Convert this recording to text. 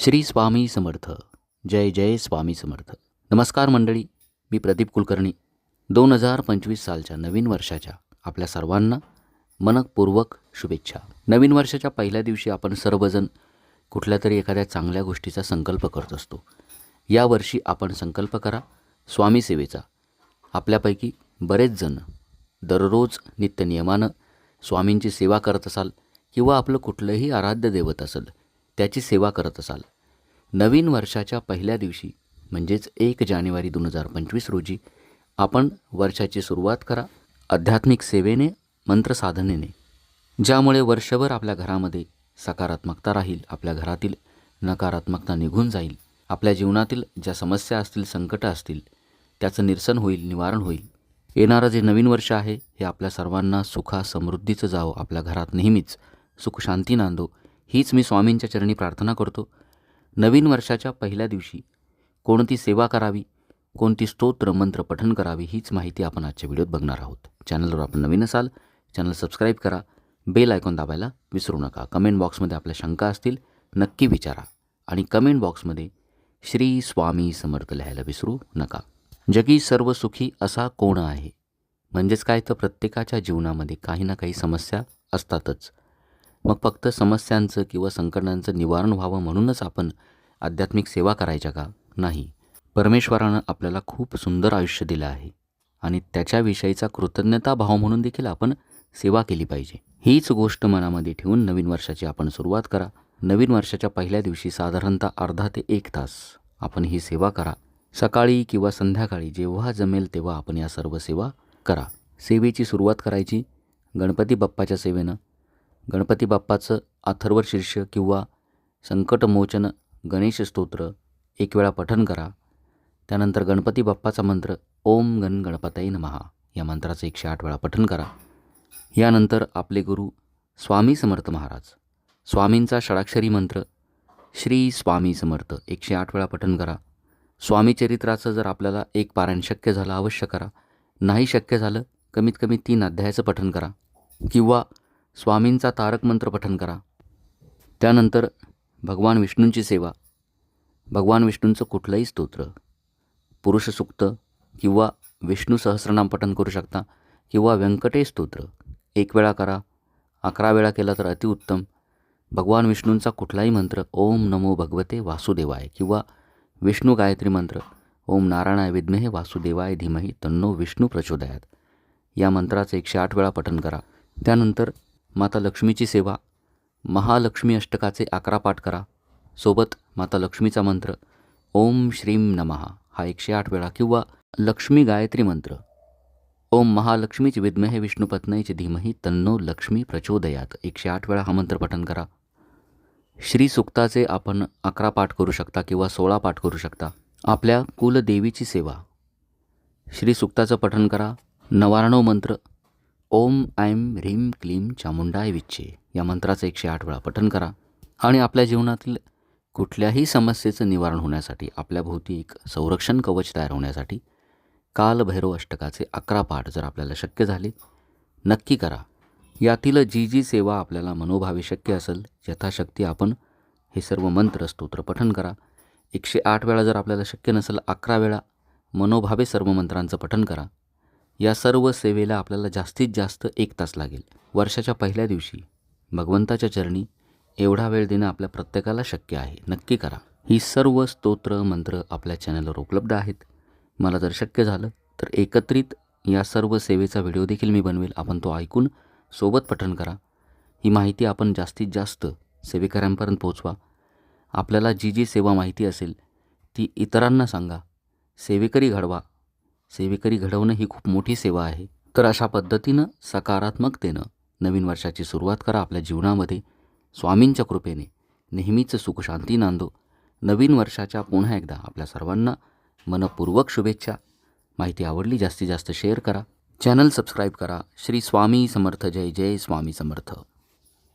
श्री स्वामी समर्थ. जय जय स्वामी समर्थ. नमस्कार मंडळी मी प्रदीप कुलकर्णी. दोन हजार पंचवीस सालच्या नवीन वर्षाच्या आपल्या सर्वांना मनपूर्वक शुभेच्छा. नवीन वर्षाच्या पहिल्या दिवशी आपण सर्वजण कुठल्या तरी एखाद्या चांगल्या गोष्टीचा संकल्प करत असतो. यावर्षी आपण संकल्प करा स्वामी सेवेचा. आपल्यापैकी बरेच जण दररोज नित्यनियमानं स्वामींची सेवा करत असाल किंवा आपलं कुठलंही आराध्य दैवत असेल त्याची सेवा करत असाल. नवीन वर्षाच्या पहिल्या दिवशी म्हणजेच एक जानेवारी दोन हजार पंचवीस रोजी आपण वर्षाची सुरुवात करा आध्यात्मिक सेवेने मंत्रसाधनेने ज्यामुळे वर्षभर आपल्या घरामध्ये सकारात्मकता राहील आपल्या घरातील नकारात्मकता निघून जाईल आपल्या जीवनातील ज्या समस्या असतील संकटं असतील त्याचं निरसन होईल निवारण होईल. येणारं जे नवीन वर्ष आहे हे आपल्या सर्वांना सुखा समृद्धीचं जावं आपल्या घरात नेहमीच सुखशांती नांदो हीच मी स्वामींच्या चरणी प्रार्थना करतो. नवीन वर्षाच्या पहिल्या दिवशी कोणती सेवा करावी कोणती स्तोत्र मंत्र पठण करावी हीच माहिती आपण आजच्या व्हिडिओत बघणार आहोत. चॅनलवर आपण नवीन असाल चॅनल सबस्क्राईब करा बेल आयकॉन दाबायला विसरू नका. कमेंट बॉक्समध्ये आपल्या शंका असतील नक्की विचारा आणि कमेंट बॉक्समध्ये श्री स्वामी समर्थ लिहायला विसरू नका. जगी सर्व सुखी असा कोण आहे? म्हणजेच काय तर प्रत्येकाच्या जीवनामध्ये काही ना काही समस्या असतातच. मग फक्त समस्यांचं किंवा संकटांचं निवारण व्हावं म्हणूनच आपण आध्यात्मिक सेवा करायच्या का? नाही. परमेश्वरानं आपल्याला खूप सुंदर आयुष्य दिलं आहे आणि त्याच्याविषयीचा कृतज्ञता भाव म्हणून देखील आपण सेवा केली पाहिजे. हीच गोष्ट मनामध्ये ठेवून नवीन वर्षाची आपण सुरुवात करा. नवीन वर्षाच्या पहिल्या दिवशी साधारणतः अर्धा ते एक तास आपण ही सेवा करा. सकाळी किंवा संध्याकाळी जेव्हा जमेल तेव्हा आपण या सर्व सेवा करा. सेवेची सुरुवात करायची. गणपती बाप्पाच्या सेवेनं गणपती बाप्पाचं अथर्व शीर्ष किंवा संकटमोचन गणेश स्तोत्र एक वेळा पठन करा. त्यानंतर गणपती बाप्पाचा मंत्र ओम गण गणपताई नमहा या मंत्राचं एकशे आठ वेळा पठन करा. यानंतर आपले गुरु स्वामी समर्थ महाराज. स्वामींचा षडाक्षरी मंत्र श्री स्वामी समर्थ एकशे आठ वेळा पठन करा. स्वामी चरित्राचं जर आपल्याला एक पारायण शक्य झालं अवश्य करा. नाही शक्य झालं कमीत कमी तीन अध्यायाचं पठन करा. किंवा स्वामींचा तारक मंत्र पठन करा. त्यानंतर भगवान विष्णूंची सेवा. भगवान विष्णूंचं कुठलंही स्तोत्र. पुरुष सुक्त किंवा विष्णू सहस्रनाम पठन करू शकता किंवा व्यंकटेश स्तोत्र. एक वेळा करा. अकरा वेळा केला तर अतिउत्तम भगवान विष्णूंचा कुठलाही मंत्र ओम नमो भगवते वासुदेवाय किंवा विष्णू गायत्री मंत्र ओम नारायणाय विद्महे वासुदेवाय धीमही तन्नो विष्णू प्रचोदयात. या मंत्राचं एकशे आठ वेळा पठन करा. त्यानंतर माता लक्ष्मीची सेवा. महालक्ष्मी अष्टकाचे अकरा पाठ करा. सोबत माता लक्ष्मीचा मंत्र ओम श्रीम नमहा हा एकशे आठ वेळा किंवा लक्ष्मी गायत्री मंत्र. ओम महालक्ष्मीची विद्महे विष्णुपत्नीची धीमही तन्नो लक्ष्मी प्रचोदयात. एकशे आठ वेळा हा मंत्र पठन करा. श्री सुक्ताचे आपण अकरा पाठ करू शकता किंवा सोळा पाठ करू शकता. आपल्या कुलदेवीची सेवा. श्री सुक्ताचं पठन करा. नवारणव मंत्र ओम ऐम ह्रीम क्लीम चामुंडाय विच्छे या मंत्राचं एकशे आठ वेळा पठन करा आणि आपल्या जीवनातील कुठल्याही समस्येचं निवारण होण्यासाठी आपल्या भोवती एक संरक्षण कवच तयार होण्यासाठी कालभैरव अष्टकाचे अकरा पाठ जर आपल्याला शक्य झाले नक्की करा. यातील जी जी सेवा आपल्याला मनोभावे शक्य असेल यथाशक्ती आपण हे सर्व मंत्र स्तोत्र पठन करा. एकशे आठ वेळा जर आपल्याला शक्य नसेल अकरा वेळा मनोभावे सर्व मंत्रांचं पठन करा. या सर्व सेवेला आपल्याला जास्तीत जास्त एक तास लागेल. वर्षाच्या पहिल्या दिवशी भगवंताच्या चरणी एवढा वेळ देणं आपल्या प्रत्येकाला शक्य आहे. नक्की करा. ही सर्व स्तोत्र मंत्र आपल्या चॅनलवर उपलब्ध आहेत. मला जर शक्य झालं तर एकत्रित या सर्व सेवेचा व्हिडिओ देखील मी बनवेल. आपण तो ऐकून सोबत पठण करा. ही माहिती आपण जास्तीत जास्त सेवेकऱ्यांपर्यंत पोचवा आपल्याला जी जी सेवा माहिती असेल ती इतरांना सांगा. सेवेकरी घडवा. सेवेकरी घडवणं ही खूप मोठी सेवा आहे. तर अशा पद्धतीनं सकारात्मकतेनं नवीन वर्षाची सुरुवात करा आपल्या जीवनामध्ये. स्वामींच्या कृपेने नेहमीच सुखशांती नांदो. नवीन वर्षाच्या पुन्हा एकदा आपल्या सर्वांना मनपूर्वक शुभेच्छा. माहिती आवडली जास्तीत जास्त शेअर करा. चॅनल सबस्क्राईब करा. श्री स्वामी समर्थ. जय जय स्वामी समर्थ.